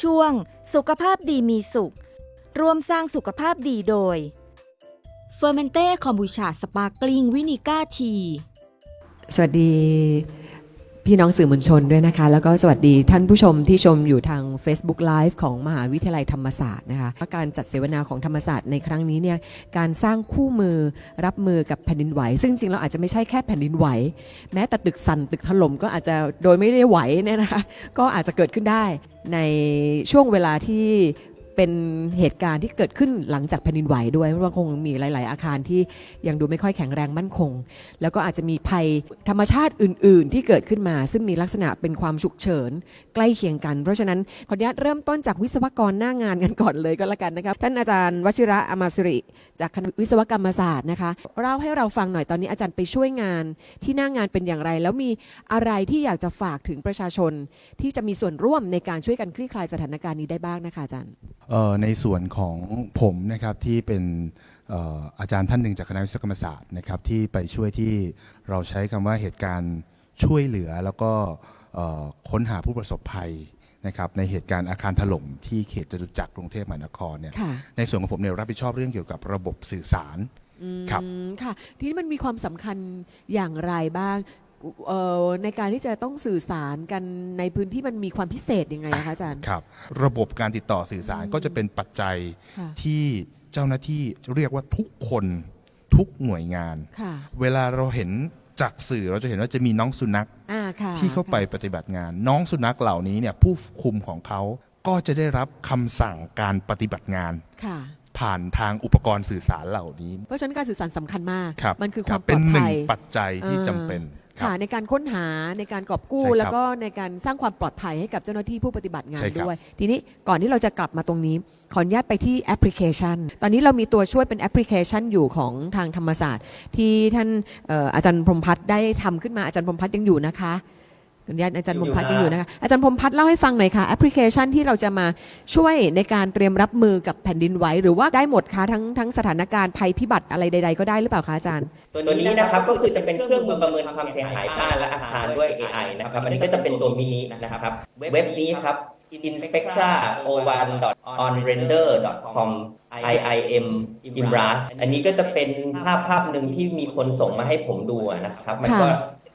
ช่วง สุขภาพดีมีสุข ร่วมสร้างสุขภาพดีโดยเฟอร์เมนเต้คอมบูชาสปาร์กลิงวินิก้าที สวัสดี พี่น้องสื่อมวลชนด้วยนะคะ แล้วก็สวัสดีท่านผู้ชมที่ชมอยู่ทาง Facebook Live ของมหาวิทยาลัยธรรมศาสตร์นะคะการจัดเสวนาของธรรมศาสตร์ในครั้งนี้เนี่ยการสร้างคู่มือรับมือกับแผ่นดินไหว ซึ่งจริงเราอาจจะไม่ใช่แค่แผ่นดินไหว แม้แต่ตึกสั่นตึกถล่มก็อาจจะโดยไม่ได้ไหวเนี่ยนะคะก็อาจจะเกิดขึ้นได้ในช่วงเวลาที่ เป็นเหตุการณ์ที่เกิดขึ้นหลังจากแผ่นดินไหวด้วยเพราะว่าคงมีหลาย ๆ อาคารที่ยังดูไม่ค่อยแข็งแรงมั่นคง แล้วก็อาจจะมีภัยธรรมชาติอื่น ๆ ที่เกิดขึ้นมา ซึ่งมีลักษณะเป็นความฉุกเฉินใกล้เคียงกัน เพราะฉะนั้นขออนุญาตเริ่มต้นจากวิศวกรหน้างานกันก่อนเลยก็แล้วกันนะครับท่านอาจารย์วชิระอมาสิริ จากคณะวิศวกรรมศาสตร์นะคะเล่าให้เราฟังหน่อยตอนนี้อาจารย์ไปช่วยงานที่หน้างานเป็นอย่างไร แล้วมีอะไรที่อยากจะฝากถึงประชาชน ที่จะมีส่วนร่วมในการช่วยกันคลี่คลายสถานการณ์นี้ได้บ้างนะคะอาจารย์เอ่อในส่วนของผมนะครับที่เป็นเอ่ออาจารย์ท่านหนึ่งจากคณะวิศวกรรมศาสตร์นะครับที่ไปช่วยที่เราใช้คำว่าเหตุการณ์ช่วยเหลือแล้วก็เอ่อค้นหาผู้ประสบภัยนะครับในเหตุการณ์อาคารถล่มที่เขตจตุจักรกรุงเทพมหานครเนี่ยค่ะในส่วนของผมเนี่ยรับผิดชอบเรื่องเกี่ยวกับระบบสื่อสารครับอืมค่ะ ทีนี้มันมีความสำคัญอย่างไรบ้าง เอ่อในการที่จะต้องสื่อสารกันในพื้นที่มันมีความพิเศษยังไงคะอาจารย์ ครับ ระบบการติดต่อสื่อสารก็จะเป็นปัจจัยค่ะ ที่เจ้าหน้าที่เรียกว่าทุกคนทุกหน่วยงาน ค่ะเวลาเราเห็นจากสื่อเราจะเห็นว่าจะมีน้องสุนัขอ่าค่ะที่เข้าไปปฏิบัติงาน น้องสุนัขเหล่านี้เนี่ยผู้คุมของเขาก็จะได้รับคำสั่งการปฏิบัติงาน ค่ะ ผ่านทางอุปกรณ์สื่อสารเหล่านี้เพราะฉะนั้นการสื่อสารสำคัญมาก ครับมันคือครัวาบมปเป็ลนอดหนึ่ภังย ปัจจัยที่อ่าจำเป็น ครับค่ะในการค้นหาในการกอบกู้ ใช่ครับแล้วก็ในการสร้างความปลอดภัยให้กับเจ้าหน้าที่ผู้ปฏิบัติงานใช่ครับ ด้วย ทีนี้ก่อนที่เราจะกลับมาตรงนี้ ขออนุญาตไปที่แอปพลิเคชัน ตอนนี้เรามีตัวช่วยเป็นแอปพลิเคชันอยู่ของทางธรรมศาสตร์ ที่ท่านเอ่ออาจารย์พรหมพัฒน์ได้ทำขึ้นมาอาจารย์พรหมพัฒน์ยังอยู่นะคะขออนุ ญาตอาจารย์พรหมพัฒน์ยังอยู่นะคะอาจารย์พรหมพัฒน์เล่าให้ฟังหน่อยค่ะแอปพลิเคชันที่เราจะมาช่วยในการเตรียมรับมือกับแผ่นดินไหวหรือว่าได้หมดคะทั้งทั้งสถานการณ์ภัยพิบัติอะไรใด ๆ ก็ได้หรือเปล่าคะอาจารย์ ตัวนี้นะครับก็คือจะเป็นเครื่องมือประเมินความเสียหายบ้านและอาคารด้วย AI นะครับอันนี้ก็จะเป็นตัวมินินะครับเว็บนี้ครับ inspectra01.onrender.com iim imras อันนี้ก็จะเป็นภาพภาพหนึ่งที่มีคนส่งมาให้ผมดูอะนะครับ มันก็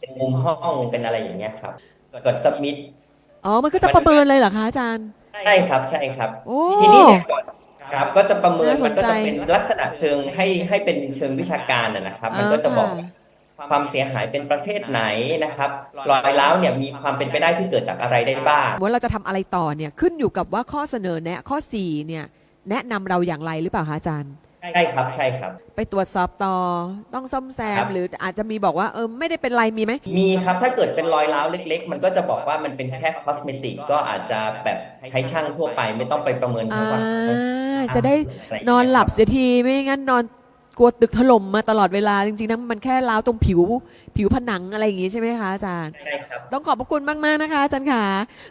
เป็นมุมห้องเป็นอะไรอย่างเงี้ยครับกด submit อ๋อ มันก็จะประเมินเลยเหรอคะอาจารย์ ใช่ครับใช่ครับ โอ้ ทีนี้เนี่ยก่อนครับก็จะประเมินน่าสมันนใจก็จะเป็นลักษณะเชิงให้ให้เป็นเชิงวิชาการนะนะครับ มันก็จะบอกอ่า ความเสียหายเป็นประเภทไหนนะครับรอยร้าวเนี่ยมีความเป็นไปได้ที่เกิดจากอะไรได้บ้าง ว่าเราจะทำอะไรต่อเนี่ยขึ้นอยู่กับว่าข้อเสนอแนะข้อ 4 เนี่ย แนะนำเราอย่างไรหรือเปล่าคะอาจารย์ ใช่ครับใช่ครับ ไปตรวจสอบต่อต้องซ่อมแซครัม บ หรืออาจจะมีบอกว่าเออไม่ได้เป็นไรมีไหม มีครับถ้าเกิดเป็นรอยร้าวเล็ก ๆ มันก็จะบอกว่ามันเป็นแค่คอสเมติกก็อาจจะแบบใช้ช่างทั่วไปไม่ต้องไปประเมินอ่าทั้งวันจะได้นอนหลับเสียทีไม่งั้นนอน กลัวตึกถล่มมาตลอดเวลาจริงๆนะมันแค่ร้าวตรงผิวผิวผนังอะไรอย่างงี้ใช่ไหมคะอาจารย์ ใช่ครับ ต้องขอบพระคุณมากๆนะคะอาจารย์ค่ะ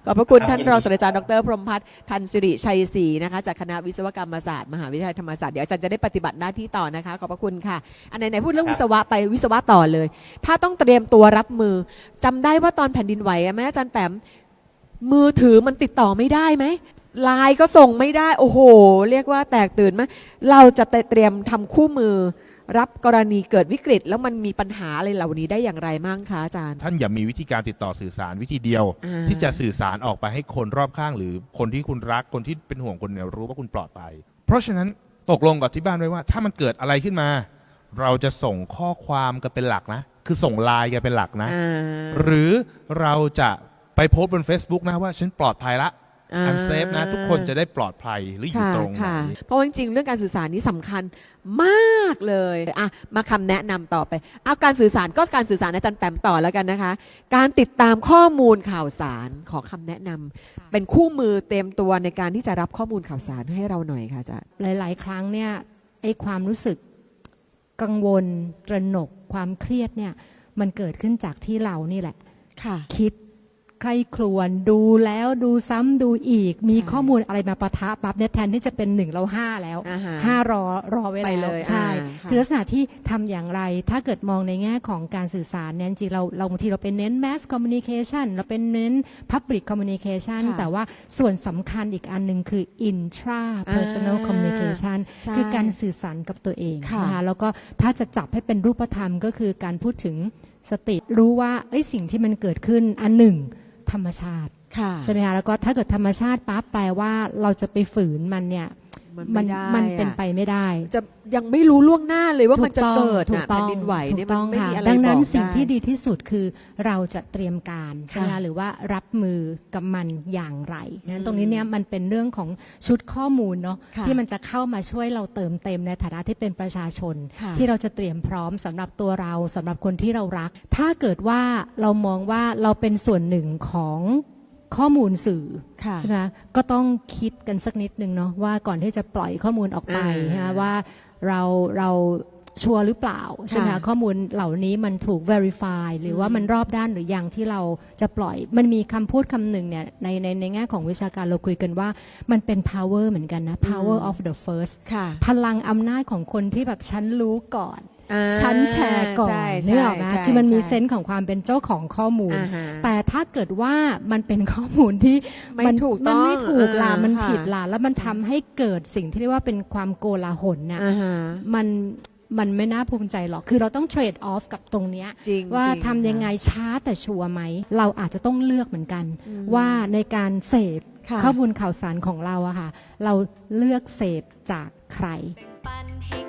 ขอบพระคุณครับท่านยินดี รองศาสตราจารย์ดรพรหมพัฒน์ทันสิริชัยศรีนะคะจากคณะวิศวกรรมศาสตร์มหาวิทยาลัยธรรมศาสตร์เดี๋ยวอาจารย์จะได้ปฏิบัติหน้าที่ต่อนะคะ ขอบพระคุณค่ะ อันไหนๆพูดเรื่องวิศวะไปวิศวะต่อเลย ถ้าต้องเตรียมตัวรับมือจำได้ว่าตอนแผ่นดินไหวอะแม่อาจารย์แปมมือถือมันติดต่อไม่ได้ไหม ไลน์ก็ส่งไม่ได้ โอ้โห เรียกว่าแตกตื่นไหมเราจะเตรียมทำคู่มือ รับกรณีเกิดวิกฤต แล้วมันมีปัญหาอะไรเหล่านี้ได้อย่างไรมั่งคะอาจารย์ ท่านอย่ามีวิธีการติดต่อสื่อสารวิธีเดียว อ่า ที่จะสื่อสารออกไปให้คนรอบข้าง หรือคนที่คุณรักคนที่เป็นห่วงคนเนี่ยรู้ว่าคุณปลอดภัยเพราะฉะนั้นตกลงกับที่บ้านไว้ว่า ถ้ามันเกิดอะไรขึ้นมา เราจะส่งข้อความกันเป็นหลักนะ คือส่งไลน์กันเป็นหลักนะ อ่า หรือเราจะไปโพสต์บน Facebook นะว่าฉันปลอดภัยละ อ่า I'm safe นะ ทุกคนจะได้ปลอดภัยหรืออยู่ค่ะตรงไหน ค่ะ เพราะว่าจริงๆ เรื่องการสื่อสารนี่สำคัญมากเลยอะมาคำแนะนำต่อไปเอาการสื่อสารก็การสื่อสารอาจารย์แปมต่อแล้วกันนะคะ การติดตามข้อมูลข่าวสารขอคำแนะนำเป็นคู่มือเต็มตัวในการที่จะรับข้อมูลข่าวสารให้เราหน่อยค่ะอาจารย์ หลาย ๆ ครั้งเนี่ยไอ้ความรู้สึกกังวลตระหนก ความเครียดเนี่ยมันเกิดขึ้นจากที่เรานี่แหละ ค่ะ คิด ใครครวนดูแล้วดูซ้ำดูอีก มีใช่ข้อมูลอะไรมาปะทะปั๊บเนี่ยแทนที่จะเป็นหนึ่งเราห้าแล้วอ่าฮะห้ารอรอไว้ไปแล้วเลยใช่อ่าค่ะ คือลักษณะที่ทำอย่างไร ถ้าเกิดมองในแง่ของการสื่อสารเนี่ยจริงๆเราเราบางทีเราเป็นเน้น mass communication เราเป็นเน้น public communication ค่ะ แต่ว่าส่วนสำคัญอีกอันหนึ่งคือ intra personal อ่า communication ใช่คือการสื่อสารกับตัวเองค่ะนะคะแล้วก็ถ้าจะจับให้เป็นรูปธรรมก็คือการพูดถึงสติรู้ว่าเอ้ยสิ่งที่มันเกิดขึ้นอันหนึ่ง ธรรมชาติ ใช่ไหมคะแล้วก็ถ้าเกิดธรรมชาติปั๊บแปลว่าเราจะไปฝืนมันเนี่ยมันมัไม่ได้มันเป็นอะไปไม่ได้ จะยังไม่รู้ล่วงหน้าเลยว่ามันจะถูต้องเกิดถูน่ะกต้แผ่อนงดินไหวเนี่ยถูกมันต้องไม่ค่ะมีอะไรดังนั้นบอกสิ่งได้ที่ดีที่สุดคือเราจะเตรียมการใช่ไหมค่ะคะหรือว่ารับมือกับมันอย่างไรนั้นตรงนี้เนี่ยมันเป็นเรื่องของชุดข้อมูลเนาะค่ะที่มันจะเข้ามาช่วยเราเติมเต็มในฐานะที่เป็นประชาชนค่ะที่เราจะเตรียมพร้อมสำหรับตัวเราสำหรับคนที่เรารัก ถ้าเกิดว่าเรามองว่าเราเป็นส่วนหนึ่งของ ข้อมูลสื่อค่ะ ใช่ไหมก็ต้องคิดกันสักนิดนึงเนาะว่าก่อนที่จะปล่อยข้อมูลออกไปอ่าใช่ไหมว่าเราเราชัวร์หรือเปล่าใช่ไหมค่ะ คะข้อมูลเหล่านี้มันถูก verify หรือว่ามันรอบด้านหรือยังที่เราจะปล่อย มันมีคำพูดคำหนึ่งเนี่ยในในในแง่ของวิชาการเราคุยกันว่ามันเป็น power เหมือนกันนะ power of the first ค่ะ พลังอำนาจของคนที่แบบฉันรู้ก่อน อ่าฉันแชร์ก่อนใช่นึกออกไหมใช่คือมันมีใช่เซนส์ของความเป็นเจ้าของข้อมูลอ่าฮะแต่ถ้าเกิดว่ามันเป็นข้อมูลที่ไม่ถูกต้องมันไม่ถูกล่ะอ่ามัมันค่ะผิดล่ะแล้วมันทำให้เกิดสิ่งที่เรียกว่าเป็นความโกลาหลนะอ่าฮะมันมันไม่น่าภูมิใจหรอก คือเราต้องเทรดออฟกับตรงเนี้ยจริงว่าจริงทำยังไงช้าแต่ชัวร์ไหม เราอาจจะต้องเลือกเหมือนกัน ว่าในการเสพค่ะข้อมูลข่าวสารของเราอะค่ะ เราเลือกเสพจากใครปันให้